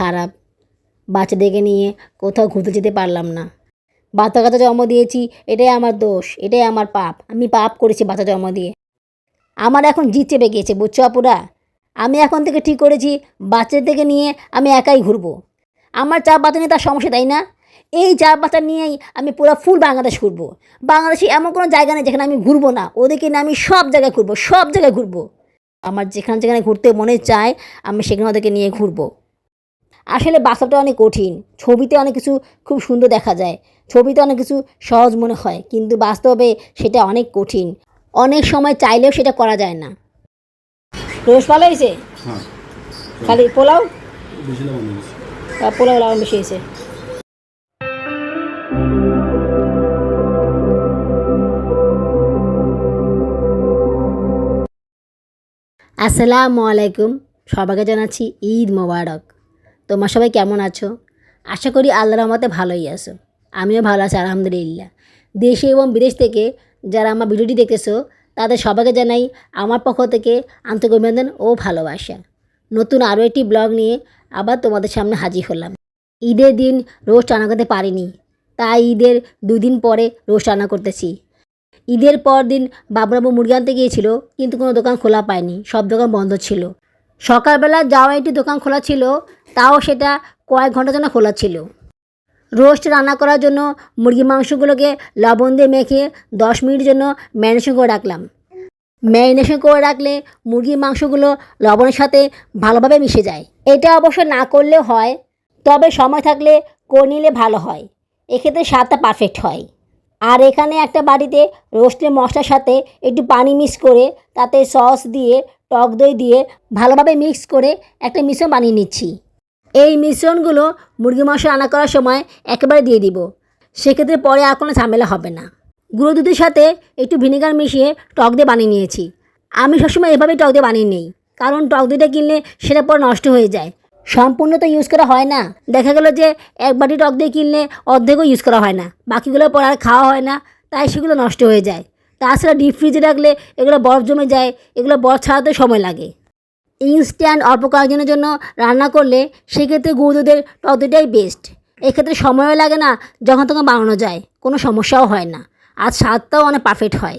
খারাপ। বাচ্চাদেরকে নিয়ে কোথাও ঘুরতে যেতে পারলাম না। বাচ্চা কাচ্চা জন্ম দিয়েছি, এটাই আমার দোষ, এটাই আমার পাপ। আমি পাপ করেছি বাচ্চা জন্ম দিয়ে। আমার এখন জিত চেপে গিয়েছে, বুঝছ আপুরা? আমি এখন থেকে ঠিক করেছি, বাচ্চাদেরকে নিয়ে আমি একাই ঘুরবো। আমার চার বাচ্চা নিয়ে তার সমস্যা, তাই না? এই চার বাচ্চা নিয়েই আমি পুরো ফুল বাংলাদেশ ঘুরবো। বাংলাদেশে এমন কোনো জায়গা নেই যেখানে আমি ঘুরবো না। ওদেরকে নিয়ে আমি সব জায়গায় ঘুরবো, সব জায়গায় ঘুরবো। আমার যেখানে যেখানে ঘুরতে মনে চায়, আমি সেখানে ওদেরকে নিয়ে ঘুরবো। আসলে বাস্তবটা অনেক কঠিন। ছবিতে অনেক কিছু খুব সুন্দর দেখা যায়। ছবিতে অনেক কিছু সহজ মনে হয় কিন্তু বাস্তবে সেটা অনেক কঠিন। অনেক সময় চাইলেও সেটা করা যায় না। রোজ ভালো হয়েছে? হ্যাঁ। খালি পোলাও? পোলাও লবণ বেশি হয়েছে। আসসালামু আলাইকুম। সবাইকে জানাচ্ছি ঈদ মোবারক। তোমার সবাই কেমন আছো? আশা করি আল্লাহর রহমতে ভালোই আছো। আমিও ভালো আছি, আলহামদুলিল্লাহ। দেশে এবং বিদেশ থেকে যারা আমার ভিডিওটি দেখতেছো, তাদের সবাইকে জানাই আমার পক্ষ থেকে আন্তরিক অভিনন্দন ও ভালোবাসা। নতুন আরও একটি ব্লগ নিয়ে আবার তোমাদের সামনে হাজির হলাম। ঈদের দিন রোজ রান্না করতে পারিনি, তাই ঈদের দুদিন পরে রোজ রান্না করতেছি। ঈদের পর দিন বাবুরাবু মুরগি আনতে গিয়েছিল, কিন্তু কোনো দোকান খোলা পায়নি, সব দোকান বন্ধ ছিল। সকালবেলা যাওয়া একটি দোকান খোলা ছিল, তাও সেটা কয়েক ঘণ্টার জন্য খোলা ছিল। রোস্ট রান্না করার জন্য মুরগি মাংসগুলোকে লবণ দিয়ে মেখে দশ মিনিটের জন্য ম্যারিনেশন করে রাখলাম। ম্যারিনেশন করে রাখলে মুরগির মাংসগুলো লবণের সাথে ভালোভাবে মিশে যায়। এটা অবশ্য না করলেও হয়, তবে সময় থাকলে করে নিলে ভালো হয়। এক্ষেত্রে স্বাদটা পারফেক্ট হয়। আর এখানে একটা বাড়িতে রোস্টের মশলার সাথে একটু পানি মিক্স করে তাতে সস দিয়ে টক দই দিয়ে ভালোভাবে মিক্স করে একটা মিশ্রণ বানিয়ে নিচ্ছি। এই মিশ্রণগুলো মুরগি মাংস রান্না করার সময় একেবারে দিয়ে দিব। সেক্ষেত্রে পরে আর কোনো ঝামেলা হবে না। গুঁড়ো দুধের সাথে একটু ভিনেগার মিশিয়ে টক দিয়ে বানিয়ে নিয়েছি। আমি সবসময় এভাবে টক দিয়ে বানিয়ে নিই, কারণ টক দইটা কিনলে সেটা পর নষ্ট হয়ে যায়। সম্পূর্ণ তো ইউজ করা হয় না। দেখা গেলো যে এক বাটি টক দিয়ে কিনলে অর্ধেকও ইউজ করা হয় না বাকিগুলো পর আর খাওয়া হয় না, তাই সেগুলো নষ্ট হয়ে যায়। তাছাড়া ডিপ ফ্রিজে রাখলে এগুলো বরফ জমে যায়, এগুলো বরফ ছাড়াতে সময় লাগে। ইনস্ট্যান্ট অল্প কয়েকজনের জন্য রান্না করলে সেক্ষেত্রে গুঁড়ো দুধের টক দইটাই বেস্ট এক্ষেত্রে সময়ও লাগে না, যখন তখন বানানো যায়, কোনো সমস্যাও হয় না। আর স্বাদটাও অনেক পারফেক্ট হয়।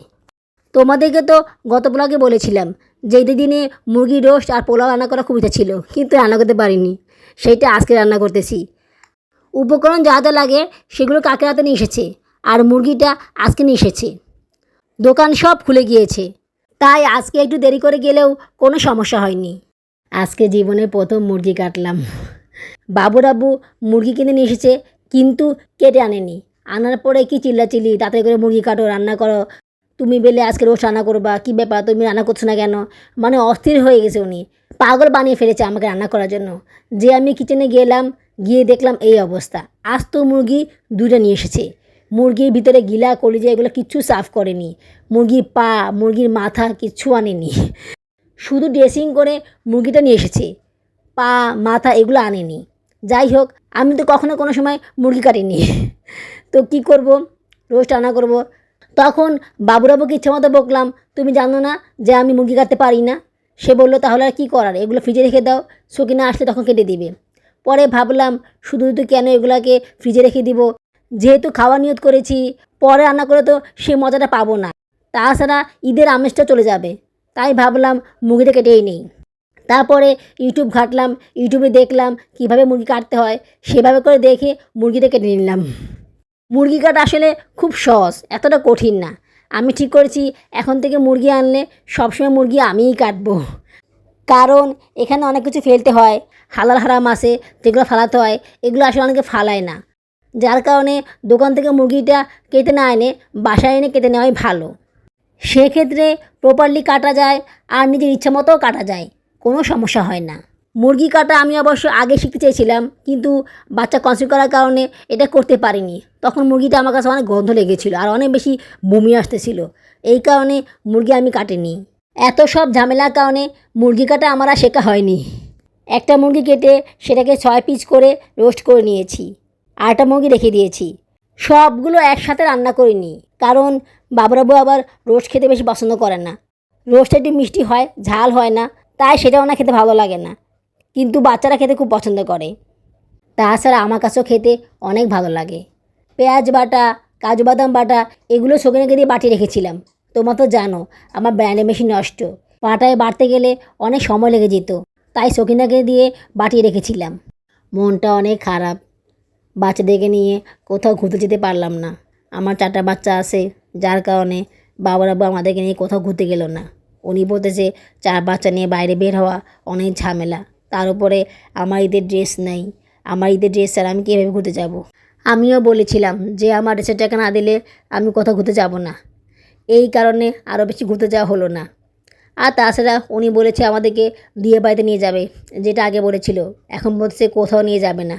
তোমাদেরকে তো গত ব্লগে বলেছিলাম যে দিনে মুরগি রোস্ট আর পোলাও রান্না করা খুব ইচ্ছা ছিল, কিন্তু রান্না করতে পারিনি। সেইটা আজকে রান্না করতেছি। উপকরণ যা যা লাগে সেগুলো কাকে রাতে নিয়ে এসেছে? আর মুরগিটা আজকে নিয়ে এসেছে? দোকান সব খুলে গিয়েছে। তাই আজকে একটু দেরি করে গেলেও কোনো সমস্যা হয়নি। আজকে জীবনে প্রথম মুরগি কাটলাম। বাবু বাবুরাবু মুরগি কিনে নিয়ে এসেছে, কিন্তু কেটে আনেনি। আনার পরে কি চিল্লাচিল্লি, তাতে করে মুরগি কাটো, রান্না করো। তুমি বেলে আজকে রোজ রান্না করবা, কী ব্যাপার, তুমি রান্না করছ না কেন? মানে অস্থির হয়ে গেছে উনি। পাগল বানিয়ে ফেলেছে আমাকে রান্না করার জন্য। যে আমি কিচেনে গেলাম, গিয়ে দেখলাম এই অবস্থা। আজ তো মুরগি দুইটা নিয়ে এসেছে। মুরগির ভিতরে গিলা, কলিজা এগুলো কিচ্ছু সাফ করেনি। মুরগির পা, মুরগির মাথা কিচ্ছু আনেনি। শুধু ড্রেসিং করে মুরগিটা নিয়ে এসেছে। পা, মাথা এগুলো আনেনি। যাই হোক, আমি তো কখনো কোনো সময় মুরগি কাটিনি। তো কি করব? রোস্ট রান্না করব। তখন বাবুরাবুকে ইচ্ছে মতো বকলাম, তুমি জানো না যে আমি মুরগি কাটতে পারি না? সে বলল, তাহলে আর কী করার? এগুলো ফ্রিজে রেখে দাও সকিনা আসলে তখন কেটে দিবে। পরে ভাবলাম, শুধু শুধু কেন এগুলাকে ফ্রিজে রেখে দিব? যেহেতু খাওয়া নিয়ত করেছি, পরে রান্না করে তো সে মজাটা পাবো না। তাছাড়া ঈদের আমেজটা চলে যাবে। তাই ভাবলাম মুরগিটা কেটেই নেই। তারপরে ইউটিউব ঘাটলাম, ইউটিউবে দেখলাম কীভাবে মুরগি কাটতে হয়, সেভাবে করে দেখে মুরগিটা কেটে নিলাম। মুরগি কাটা আসলে খুব সহজ, এতটা কঠিন না। আমি ঠিক করেছি, এখন থেকে মুরগি আনলে সবসময় মুরগি আমিই কাটবো। কারণ এখানে অনেক কিছু ফেলতে হয়, হালাল হারাম আছে যেগুলো ফালাতে হয়, এগুলো আসলে অনেকে ফালায় না। যার কারণে দোকান থেকে মুরগিটা কেটে না এনে বাসায় এনে কেটে নেওয়াই ভালো। সেক্ষেত্রে প্রপারলি কাটা যায় আর নিজের ইচ্ছা মতোও কাটা যায়, কোনো সমস্যা হয় না। মুরগি কাটা আমি অবশ্য আগে শিখতে চেয়েছিলাম, কিন্তু বাচ্চা কনসিভ করার কারণে এটা করতে পারিনি। তখন মুরগিটা আমার কাছে অনেক গন্ধ লেগেছিলো আর অনেক বেশি বমি আসতেছিল। এই কারণে মুরগি আমি কাটিনি। এত সব ঝামেলার কারণে মুরগি কাটা আমার আর শেখা হয়নি। একটা মুরগি কেটে সেটাকে ছয় পিস করে রোস্ট করে নিয়েছি। আরেকটা মুরগি রেখে দিয়েছি। সবগুলো একসাথে রান্না করিনি, কারণ বাবুরাবু আবার রোস্ট খেতে বেশি পছন্দ করে না। রোস্টটা একটু মিষ্টি হয়, ঝাল হয় না, তাই সেটা ওনার খেতে ভালো লাগে না, কিন্তু বাচ্চারা খেতে খুব পছন্দ করে। তাছাড়া আমার কাছেও খেতে অনেক ভালো লাগে। পেঁয়াজ বাটা, কাজু বাদাম বাটা, এগুলো শোকিনাকে দিয়ে বাটি রেখেছিলাম। তোমরা তো জানো, আমার ব্র্যান্ডের মেশিন নষ্ট। পাটায় বাড়তে গেলে অনেক সময় লেগে যেত, তাই শকিনাকে দিয়ে বাটিয়ে রেখেছিলাম। মনটা অনেক খারাপ। বাচ্চাদেরকে নিয়ে কোথাও ঘুরতে যেতে পারলাম না। আমার চারটা বাচ্চা আছে, যার কারণে বাবার আব্বু আমাদেরকে নিয়ে কোথাও ঘুরতে গেল না। উনি বলতেছে, চার বাচ্চা নিয়ে বাইরে বের হওয়া অনেক ঝামেলা। তার উপরে আমার ঈদের ড্রেস নেই। আমার ঈদের ড্রেস ছাড়া আমি কীভাবে ঘুরতে যাব? আমিও বলেছিলাম যে, আমার ড্রেসের টাকা না দিলে আমি কোথাও ঘুরতে যাব না। এই কারণে আরও বেশি ঘুরতে যাওয়া হলো না। আর তাছাড়া উনি বলেছে, আমাদেরকে বিয়ে বাড়িতে নিয়ে যাবে। যেটা আগে বলেছিল। এখন বলছে, কোথাও নিয়ে যাবে না।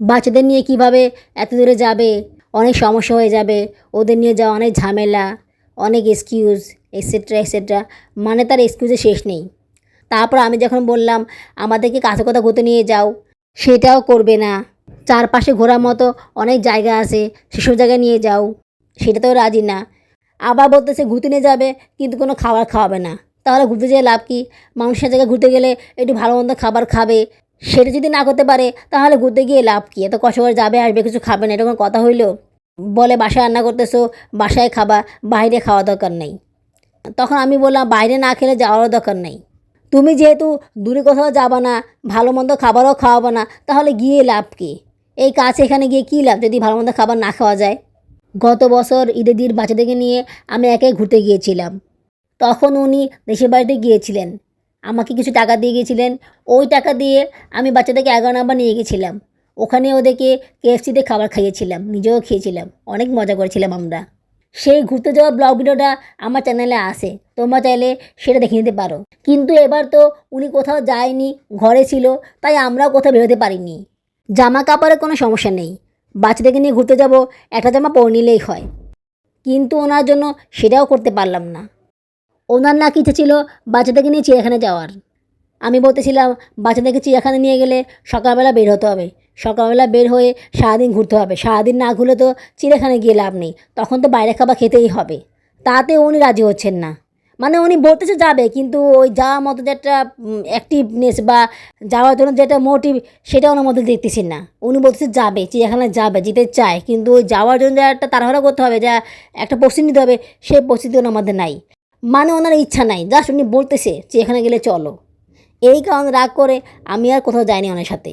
বাচ্চাদের নিয়ে কীভাবে এত দূরে যাবে? অনেক সমস্যা হয়ে যাবে। ওদের নিয়ে যাওয়া অনেক ঝামেলা, অনেক এক্সকিউজ এক্সেট্রা এক্সেট্রা মানে তার এক্সকিউজে শেষ নেই। তারপর আমি যখন বললাম, আমাদেরকে কাছে কথা ঘুরতে নিয়ে যাও। সেটাও করবে না। চারপাশে ঘোরার মতো অনেক জায়গা আছে, সেসব জায়গায় নিয়ে যাও। সেটাতেও রাজি না। আবার বলতেছে, ঘুরতে নিয়ে যাবে, কিন্তু কোনো খাবার খাওয়াবে না। তাহলে ঘুরতে যেয়ে লাভ কি? মানুষের জায়গায় ঘুরতে গেলে একটু ভালো মন্দ খাবার খাবে। সেটা যদি না করতে পারে, তাহলে ঘুরতে গিয়ে লাভ কি? এত কষ্ট করে যাবে, আসবে, কিছু খাবে না, এরকম কথা হইল বলে বাসায় রান্না করতেছো, বাসায় খাবা, বাইরে খাওয়া দরকার নেই। তখন আমি বললাম, বাইরে না খেলে যাওয়ারও দরকার নেই। তুমি যেহেতু দূরে কোথাও যাবা না, ভালো মন্দ খাবারও খাওয়াবো না, তাহলে গিয়ে লাভ কি? এই কাছে এখানে গিয়ে কী লাভ যদি ভালো মন্দ খাবার না খাওয়া যায়? গত বছর ঈদের দিন বাচ্চাদেরকে নিয়ে আমি একাই ঘুরতে গিয়েছিলাম। তখন উনি দেশের বাড়িতে গিয়েছিলেন। আমাকে কিছু টাকা দিয়ে গিয়েছিলেন ওই টাকা দিয়ে আমি বাচ্চাদেরকে এগারো নাম্বার নিয়ে গেছিলাম। ওখানে ওদেরকে কেএফসিতে খাবার খাইয়েছিলাম, নিজেও খেয়েছিলাম। অনেক মজা করেছিলাম আমরা। সেই ঘুরতে যাওয়া ব্লগ ভিডিওটা আমার চ্যানেলে আসে তোমরা চাইলে সেটা দেখে নিতে পারো। কিন্তু এবার তো উনি কোথাও যায়নি, ঘরে ছিল, তাই আমরাও কোথাও বেরোতে পারিনি। জামা কাপড়ের কোনো সমস্যা নেই। বাচ্চাদেরকে নিয়ে ঘুরতে যাব, একটা জামা পরে নিলেই হয়। কিন্তু ওনার জন্য সেটাও করতে পারলাম না। ওনার না ইচ্ছে ছিল বাচ্চাদেরকে নিয়ে চিড়িয়াখানা যাওয়ার। আমি বলতেছিলাম, বাচ্চাদেরকে চিড়িয়াখানা নিয়ে গেলে সকালবেলা বের হতে হবে। সকালবেলা বের হয়ে সারাদিন ঘুরতে হবে। সারাদিন না ঘুরলে তো চিড়িয়াখানায় গিয়ে লাভ নেই। তখন তো বাইরে খাবার খেতেই হবে। তাতে উনি রাজি হচ্ছেন না। মানে উনি বলতেছে যাবে, কিন্তু ওই যাওয়ার মতো যে একটা অ্যাক্টিভনেস বা যাওয়ার জন্য যেটা মোটিভ সেটা ওনার মধ্যে দেখতেছি না। উনি বলতেছে যাবে, চিড়িয়াখানায় যাবে, যেতে চায়। কিন্তু ওই যাওয়ার জন্য যে একটা তাড়াহুড়া করতে হবে, যা একটা প্রস্তুতি নিতে হবে, সেই প্রস্তুতি ওনার মধ্যে নাই। মানে ওনার ইচ্ছা নাই জাস্ট উনি বলতেছে যে এখানে গেলে চলো। এই কারণে রাগ করে আমি আর কোথাও যাইনি ওনার সাথে।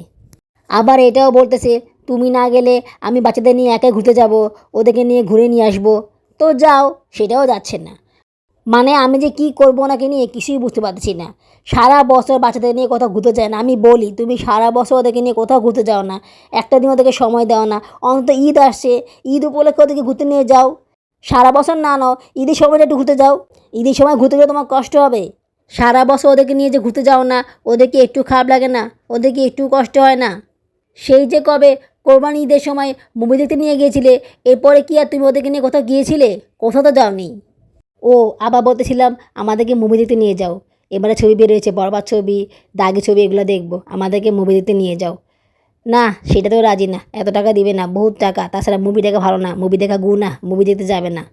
আবার এটাও বলতেছে, তুমি না গেলে আমি বাচ্চাদের নিয়ে একাই ঘুরতে যাব, ওদেরকে নিয়ে ঘুরে নিয়ে আসব। তো যাও, সেটাও যাচ্ছে না। মানে আমি যে কি করব ওনাকে নিয়ে কিছুই বুঝতে পারছি না। সারা বছর বাচ্চাদের নিয়ে কোথাও ঘুরতে যায় না। আমি বলি, তুমি সারা বছর ওদেরকে নিয়ে কোথাও ঘুরতে যাও না। একটা দিন ওদেরকে সময় দাও না। অন্তত ঈদ আসছে, ঈদ উপলক্ষে ওদেরকে ঘুরতে নিয়ে যাও। সারা বছর না নাও, ঈদের সময়টা একটু ঘুরতে যাও। ঈদের সময় ঘুরতে গেলে তোমার কষ্ট হবে। সারা বছর ওদেরকে নিয়ে যে ঘুরতে যাও না, ওদেরকে একটু খারাপ লাগে না, ওদেরকে একটু কষ্ট হয় না। সেই যে কবে কোরবানি ঈদের সময় মুভি দেখতে নিয়ে গিয়েছিলে, এরপরে কি আর তুমি ওদেরকে নিয়ে কোথাও গিয়েছিলে? কোথাও তো যাওনি। ও, আবার বলতেছিলাম, আমাদেরকে মুভি দেখতে নিয়ে যাও। এবারে ছবি বেরিয়েছে বরবাদ ছবি দাগি ছবি, এগুলো দেখব। আমাদেরকে মুভি দেখতে নিয়ে যাও। না সেটাতেও রাজি না। এত টাকা দিবে না, বহুত টাকা। তাছাড়া মুভি দেখা ভালো না মুভি দেখা গু না মুভি দেখতে যাবে না।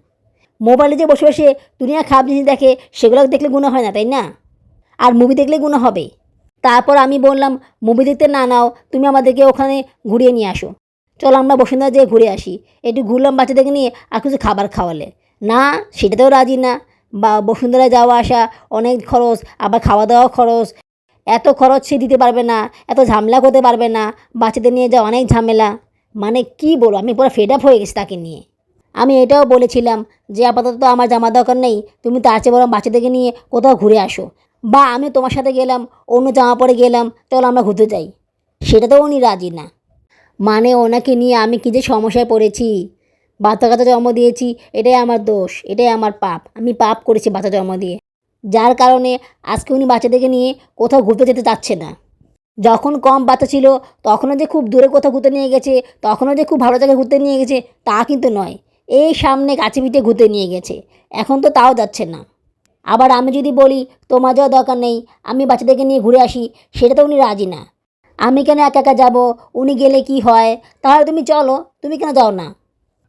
মোবাইলে যে বসে বসে দুনিয়া খারাপ জিনিস দেখে সেগুলো দেখলে গুণ হয় না, তাই না? আর মুভি দেখলে গুণ হবে। তারপর আমি বললাম মুভি দেখতে না নাও, তুমি আমাদেরকে ওখানে ঘুরিয়ে নিয়ে আসো। চলো আমরা বসুন্ধরা যেয়ে ঘুরে আসি। একটু ঘুরলাম বাচ্চাদেরকে নিয়ে আর কিছু খাবার খাওয়ালে। না সেটাতেও রাজি না। বা বসুন্ধরা যাওয়া আসা অনেক খরচ, আবার খাওয়া দাওয়া খরচ। এত খরচ সে দিতে পারবে না, এত ঝামেলা করতে পারবে না, বাচ্চাদের নিয়ে যাওয়া অনেক ঝামেলা। মানে কি বলব, আমি পুরো ফেড আপ হয়ে গেছি তাকে নিয়ে। আমি এটাও বলেছিলাম যে আপাতত আমার জামা দরকার নেই, তুমি তার চেয়ে বরং বাচ্চাদেরকে নিয়ে কোথাও ঘুরে আসো। বা আমি তোমার সাথে গেলাম, অন্য জামা পরে গেলাম, চলো আমরা ঘুরতে যাই। সেটা তো উনি রাজি না। মানে ওনাকে নিয়ে আমি কী যে সমস্যায় পড়েছি। বাচ্চা কাচ্চা জন্ম দিয়েছি, এটাই আমার দোষ, এটাই আমার পাপ। আমি পাপ করেছি বাচ্চা জন্ম দিয়ে। যার কারণে আজকে উনি বাচ্চাদেরকে নিয়ে কোথাও ঘুরতে যেতে চাচ্ছে না। যখন কম বাচ্চা ছিল, তখনও যে খুব দূরে কোথাও ঘুরতে নিয়ে গেছে, তখনও যে খুব ভালো জায়গায় ঘুরতে নিয়ে গেছে, তা কিন্তু নয়। এই সামনে কাছে পিঠে ঘুরতে নিয়ে গেছে। এখন তো তাও যাচ্ছে না। আবার আমি যদি বলি, তোমার যাওয়া দরকার নেই, আমি বাচ্চাদেরকে নিয়ে ঘুরে আসি সেটা তো উনি রাজি না। আমি কেন একা একা যাব? উনি গেলে কি হয়? তাহলে তুমি চলো, তুমি কেন যাও না?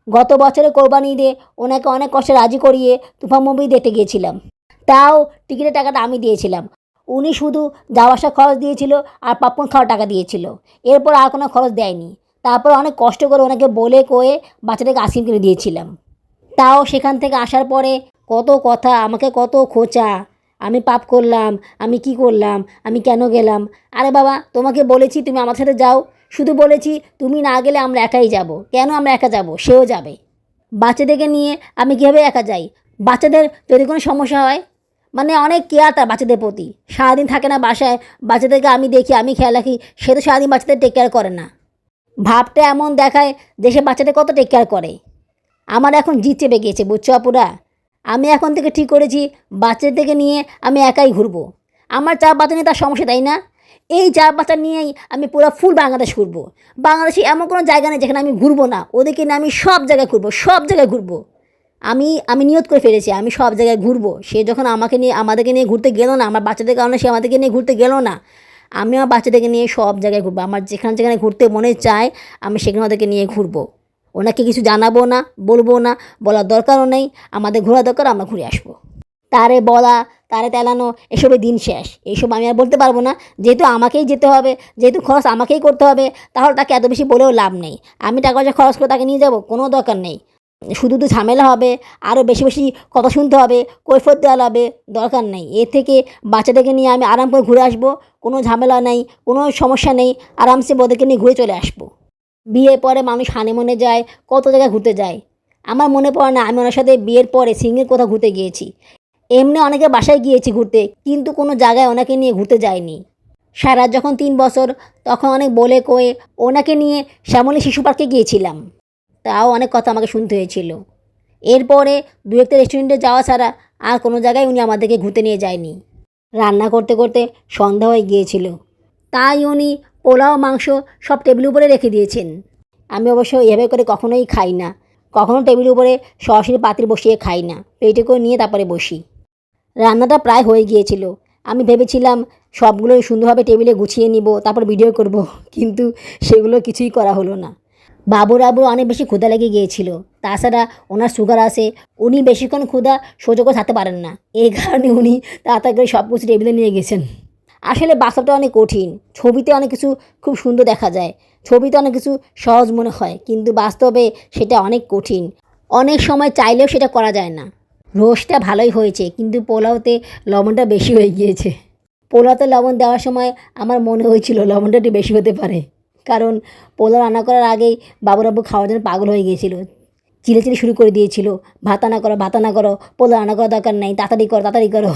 গত বছরে কোরবানি ঈদে ওনাকে অনেক কষ্টে রাজি করিয়ে তুফা মুভি দেখতে গিয়েছিলাম। তাও টিকিটের টাকাটা আমি দিয়েছিলাম। উনি শুধু যাওয়া আসা খরচ দিয়েছিল আর পপকর্ন খাওয়ার টাকা দিয়েছিল। এরপর আর কোনো খরচ দেয়নি। তারপর অনেক কষ্ট করে ওনাকে বলে কয়ে বাচ্চাটাকে আইসক্রিম কিনে দিয়েছিলাম। তাও সেখান থেকে আসার পরে কত কথা, আমাকে কত খোঁচা, আমি পাপ করলাম, আমি কি করলাম, আমি কেন গেলাম? আরে বাবা, তোমাকে বলেছি তুমি আমার সাথে যাও। শুধু বলেছি তুমি না গেলে আমরা একাই যাব। কেন আমরা একা যাব? সেও যাবে। বাচ্চাদেরকে নিয়ে আমি কীভাবে একা যাই? বাচ্চাদের যদি কোনো সমস্যা হয় মানে অনেক কেয়ার তার বাচ্চাদের প্রতি। সারাদিন থাকে না বাসায়, বাচ্চাদেরকে আমি দেখি, আমি খেয়াল রাখি, সে তো সারাদিন বাচ্চাদের টেক কেয়ার করে না। ভাবটা এমন দেখায় দেশে বাচ্চাদের কত টেক কেয়ার করে। আমার এখন জিত চেপে গিয়েছে, বুঝছ আপুরা? আমি এখন থেকে ঠিক করেছি, বাচ্চাদেরকে নিয়ে আমি একাই ঘুরবো। আমার চার বাচ্চা নিয়ে তার সমস্যা, তাই না? এই চার বাচ্চা নিয়েই আমি পুরো ফুল বাংলাদেশ ঘুরবো। বাংলাদেশে এমন কোনো জায়গা নেই যেখানে আমি ঘুরবো না। ওদেরকে নিয়ে আমি সব জায়গায় ঘুরবো, সব জায়গায় ঘুরবো। আমি আমি নিয়ত করে ফেলেছি, আমি সব জায়গায় ঘুরবো। সে যখন আমাকে নিয়ে, আমাদেরকে নিয়ে ঘুরতে গেলো না, আমার বাচ্চাদের কারণে সে আমাদেরকে নিয়ে ঘুরতে গেলো না, আমি আমার বাচ্চাদেরকে নিয়ে সব জায়গায় ঘুরবো। আমার যেখানে যেখানে ঘুরতে মনে চায়, আমি সেখানে ওদেরকে নিয়ে ঘুরবো। ওনাকে কিছু জানাব না, বলব না, বলার দরকারও নেই, আমাদের ঘোরা দরকার, আমরা ঘুরে আসব। তারে বলা, তারে তেলানো, এসবের দিন শেষ। এইসব আমি আর বলতে পারব না। যেহেতু আমাকেই যেতে হবে, যেহেতু খরচ আমাকেই করতে হবে, তাহলে তাকে এত বেশি বলেও লাভ নেই। আমি টাকা পয়সা খরচ করে তাকে নিয়ে যাব, কোনো দরকার নেই। শুধু তো ঝামেলা হবে আরও বেশি বেশি কথা শুনতে হবে, কৈফত দেওয়া হবে, দরকার নেই। এর থেকে বাচ্চাদেরকে নিয়ে আমি আরাম করে ঘুরে আসব, কোনো ঝামেলা নেই, কোনো সমস্যা নেই, আরামসে ওদেরকে নিয়ে ঘুরে চলে আসব। বিয়ের পরে মানুষ হানিমুনে যায়, কত জায়গায় ঘুরতে যায়। আমার মনে পড়ে না, আমি ওনার সাথে বিয়ের পরে সিঙ্গের কোথাও ঘুরতে গিয়েছি। এমনি অনেকে বাসায় গিয়েছি ঘুরতে, কিন্তু কোনো জায়গায় ওনাকে নিয়ে ঘুরতে যায়নি সারা যখন তিন বছর, তখন অনেক বলে কয়ে ওনাকে নিয়ে শ্যামলী শিশু পার্কে গিয়েছিলাম। তাও অনেক কথা আমাকে শুনতে হয়েছিল। এরপরে দু একটা রেস্টুরেন্টে যাওয়া ছাড়া আর কোনো জায়গায় উনি আমাদেরকে ঘুরতে নিয়ে যায়নি। রান্না করতে করতে সন্ধ্যা হয়ে গিয়েছিল। তাই উনি পোলাও, মাংস সব টেবিল উপরে রেখে দিয়েছেন। আমি অবশ্য এভাবে করে কখনোই খাই না। কখনো টেবিলের উপরে সরাসরি পাত্রে বসিয়ে খাই না। পেটে করে নিয়ে তারপরে বসি। রান্নাটা প্রায় হয়ে গিয়েছিল। আমি ভেবেছিলাম সবগুলো সুন্দরভাবে টেবিলে গুছিয়ে নিব, তারপর ভিডিও করব। কিন্তু সেগুলো কিছুই করা হলো না। বাবুর আবুর অনেক বেশি ক্ষুধা লেগে গিয়েছিল। তাছাড়া ওনার সুগার আছে, উনি বেশিক্ষণ ক্ষুধা সহ্য করে থাকতে পারেন না। এই কারণে উনি তাড়াতাড়ি করে সব কিছু টেবিলে নিয়ে গেছেন। আসলে বাস্তবটা অনেক কঠিন। ছবিতে অনেক কিছু খুব সুন্দর দেখা যায়। ছবিতে অনেক কিছু সহজ মনে হয়, কিন্তু বাস্তবে সেটা অনেক কঠিন। অনেক সময় চাইলেও সেটা করা যায় না। রোস্টটা ভালোই হয়েছে, কিন্তু পোলাওতে লবণটা বেশি হয়ে গিয়েছে। পোলাওতে লবণ দেওয়ার সময় আমার মনে হয়েছিল লবণটা একটু বেশি হতে পারে। কারণ পোলাও রান্না করার আগেই বাবুরাবু খাওয়ার জন্য পাগল হয়ে গিয়েছিল। চিলে চিলে শুরু করে দিয়েছিল। ভাত রান্না করো ভাত রান্না করো পোলাও রান্না করার দরকার নেই তাড়াতাড়ি করো তাড়াতাড়ি করো।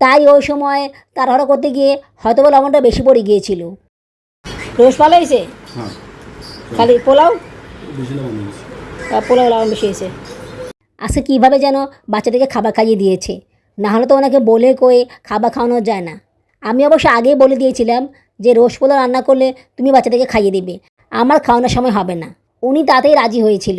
তাই ওই সময় তাড়াহুড়ো করতে গিয়ে হয়তো বা লবণটা বেশি পড়ে গিয়েছিল। রোজ ভালো হয়েছে? হ্যাঁ। খালি পোলাও? পোলাও লবণ বেশি হয়েছে। আজকে কীভাবে যেন বাচ্চাদেরকে খাবার খাইয়ে দিয়েছে? না হলে তো ওনাকে বলে কয়ে খাবার খাওয়ানো যায় না। আমি অবশ্য আগেই বলে দিয়েছিলাম যে পোলাও রান্না করলে তুমি বাচ্চাদেরকে খাইয়ে দিবে। আমার খাওয়ানোর সময় হবে না। উনি তাতেই রাজি হয়েছিল।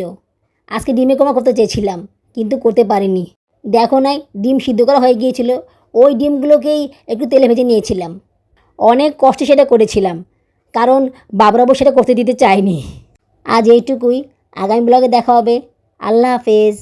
আজকে ডিমে কোমা করতে চেয়েছিলাম, কিন্তু করতে পারিনি। দেখো নাই, ডিম সিদ্ধ করা হয়ে গিয়েছিল। ওই ডিমগুলোকেই একটু তেলে ভেজে নিয়েছিলাম। অনেক কষ্টে সেটা করেছিলাম, কারণ বাবরাবু সেটা করতে দিতে চায়নি। আজ এইটুকুই। আগামী ব্লগে দেখা হবে। আল্লাহ হাফেজ।